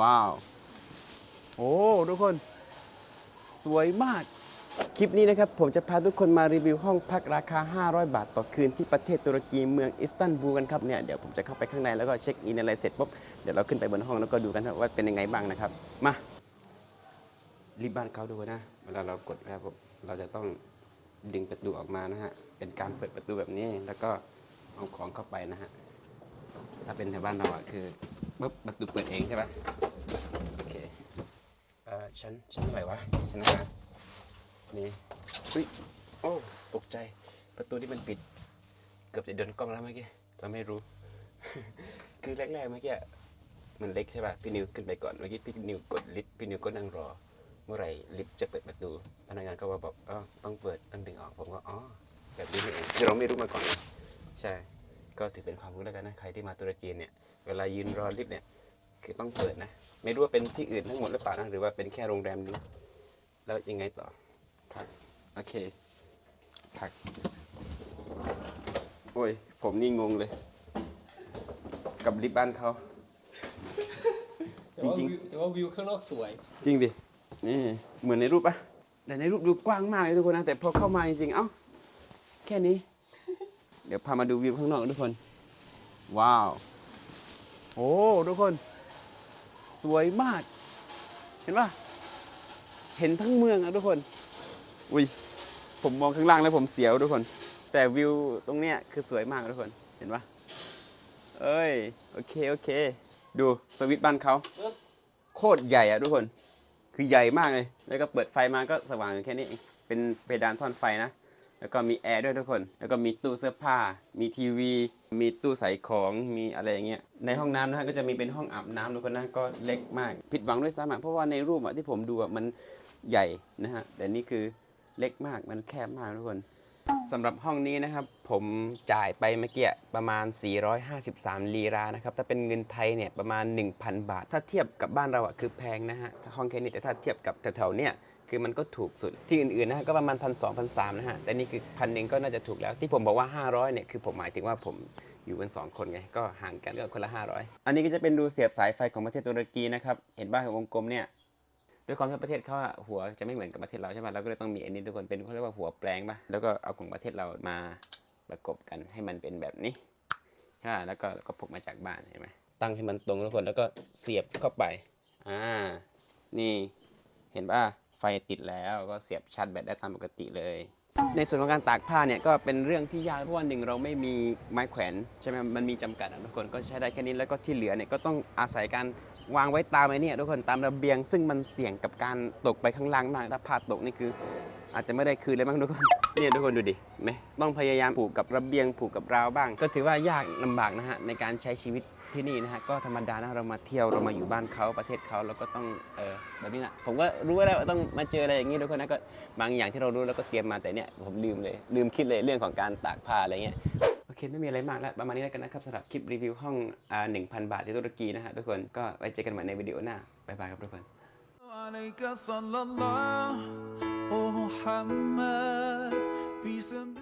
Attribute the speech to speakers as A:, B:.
A: ว้าว โอ้ทุกคน สวยมาก คลิปนี้นะครับ ผมจะพาทุกคนมารีวิวห้องพักราคา 500 บาท ต่อคืนที่ประเทศตุรกีเมืองอิสตันบูลกันครับเนี่ยเดี๋ยวผมจะเข้าไปข้างในแล้วก็เช็คอินอะไรเสร็จปุ๊บเดี๋ยวเราขึ้นไปบนห้องแล้วก็ดูกันครับว่าเป็นยังไงบ้างนะครับ มารีบบ้านเขาดูนะเวลาเรากดนะครับผมเราจะต้องดึงประตูออกมานะฮะเป็นการเปิดประตูแบบนี้แล้วก็เอาของเข้าไปนะฮะถ้าเป็นแถวบ้านเราอะคือ ปุ๊บประตูเปิดเองใช่ปะโอเคเอ่อชั้นชั้นอะไรวะชั้นห้านี่อุ้ยโอ้ตกใจประตูที่มันปิด เกือบจะเดินกล้องแล้วเมื่อกี้เราไม่รู้ คือแรกๆเมื่อกี้มันเล็กใช่ป่ะพี่นิวขึ้นไปก่อนเมื่อกี้พี่นิวกดลิฟต์พี่นิวก็นั่งรอ เมื่อไหร่ลิฟต์จะเปิดประตูพนักงานก็มาบอกอ๋อต้องเปิดต้องดึงออกผมก็อ๋อแบบนี้นี่เองคือเราไม่รู้มาก่อน ใช่ ก็ถือเป็นความรู้แล้วกันนะใครที่มาตุรกีเนี่ยเวลายืนรอลิฟต์เนี่ยคือต้องเปิดนะ ไม่รู้ว่าเป็นที่อื่นทั้งหมดหรือเปล่านะหรือว่าเป็นแค่โรงแรมนี้แล้วยังไงต่อพักโอเคพักโอ้ยผมนี่งงเลย กับลิฟต์บ้านเขา
B: แต่ว่า
A: จริงๆ
B: วิวแต่ว่าวิวข้างนอกสวย
A: จริงดิ นี่เหมือนในรูปปะแต่ในรูปดูกว้างมากเลยทุกคนนะ แต่พอเข้ามาจริงๆ เอ้า แค่นี้ เดี๋ยวพามาดูวิวข้างนอกทุกคน ว้าว โอ้ทุกคน สวยมาก เห็นปะเห็นทั้งเมืองอะทุกคน อุ้ย ผมมองข้างล่างแล้วผมเสียวทุกคน แต่วิวตรงเนี้ยคือสวยมากทุกคน เห็นปะเอ้ย โอเค โอเค ดูสวิตช์บ้านเขา โคตรใหญ่อะทุกคน คือใหญ่มากเลย แล้วก็เปิดไฟมาก็สว่างอยู่แค่นี้เอง เป็นเพดานซ่อนไฟนะ แล้วก็มีแอร์ด้วยทุกคน แล้วก็มีตู้เสื้อผ้า มีทีวี มีตู้ใส่ของ มีอะไรอย่างเงี้ย ในห้องน้ำนะฮะก็จะมีเป็นห้องอาบน้ำทุกคนนะ ก็เล็กมาก ผิดหวังด้วยซ้ำอะเพราะว่าในรูปอะที่ผมดูอะมันใหญ่นะฮะ แต่นี่คือเล็กมาก มันแคบมากทุกคน สำหรับห้องนี้นะครับ ผมจ่ายไปเมื่อกี้ประมาณ 453 ลีรานะครับ ถ้าเป็นเงินไทยเนี่ยประมาณ 1,000 บาท ถ้าเทียบกับบ้านเราอะคือแพงนะฮะถ้าห้องแค่นี้แต่ถ้าเทียบกับแถวๆเนี่ยคือมันก็ถูกสุดที่อื่นๆนะฮะก็ประมาณพันสองพันสามนะฮะแต่นี่คือพันหนึ่งก็น่าจะถูกแล้วที่ผมบอกว่า 500เนี่ยคือผมหมายถึงว่าผมอยู่กันสองคนไงก็ห่างกันก็คนละ 500 อันนี้ก็จะเป็นรูเสียบสายไฟของประเทศตุรกีนะครับเห็นบ้านวงกลมเนี่ย ด้วยความที่ประเทศเขาหัวจะไม่เหมือนกับประเทศเราใช่ไหมเราก็เลยต้องมีอันนี้ทุกคนเป็นเขาเรียกว่าหัวแปลงป่ะแล้วก็เอาของประเทศเรามาประกบกันให้มันเป็นแบบนี้ใช่แล้วก็ก็พกมาจากบ้านเห็นไหมตั้งให้มันตรงทุกคนแล้วก็เสียบเข้าไปอ่านี่เห็นป่ะไฟติดแล้วก็เสียบชาร์จแบตได้ตามปกติเลย ในส่วนของการตากผ้าเนี่ยก็เป็นเรื่องที่ยากเพราะว่าหนึ่งเราไม่มีไม้แขวนใช่ไหมมันมีจำกัดอะทุกคนก็ใช้ได้แค่นี้แล้วก็ที่เหลือเนี่ยก็ต้องอาศัยการ วางไว้ตามไอ้นี่ทุกคนตามระเบียง ซึ่งมันเสี่ยงกับการตกไปข้างล่างมากถ้าพลาดตกนี่คือ อาจจะไม่ได้คืนเลยมั้งทุกคนเนี่ยทุกคนดูดิไหมต้องพยายามผูกกับระเบียงผูกกับราวบ้าง ก็ถือว่ายากลำบากนะฮะในการใช้ชีวิตที่นี่นะฮะก็ธรรมดานะเรามาเที่ยวเรามาอยู่บ้านเขาประเทศเขาเราก็ต้องเออแบบนี้นะผมก็รู้แล้วว่าต้องมาเจออะไรอย่างนี้ทุกคนนะก็บางอย่างที่เรารู้แล้วก็เตรียมมาแต่เนี่ยผมลืมเลยลืมคิดเลยเรื่องของการตากผ้าอะไรเงี้ย เคไม่มีอะไรมากแล้วประมาณนี้แล้วกันนะครับสำหรับคลิปรีวิวห้องอ่าหนึ่งพันบาทที่ตุรกีนะฮะทุกคนก็ไว้เจอกันใหม่ในวิดีโอหน้าบ๊ายบายครับทุกคน
C: عليك صلى الله ومحمد Peace and blessings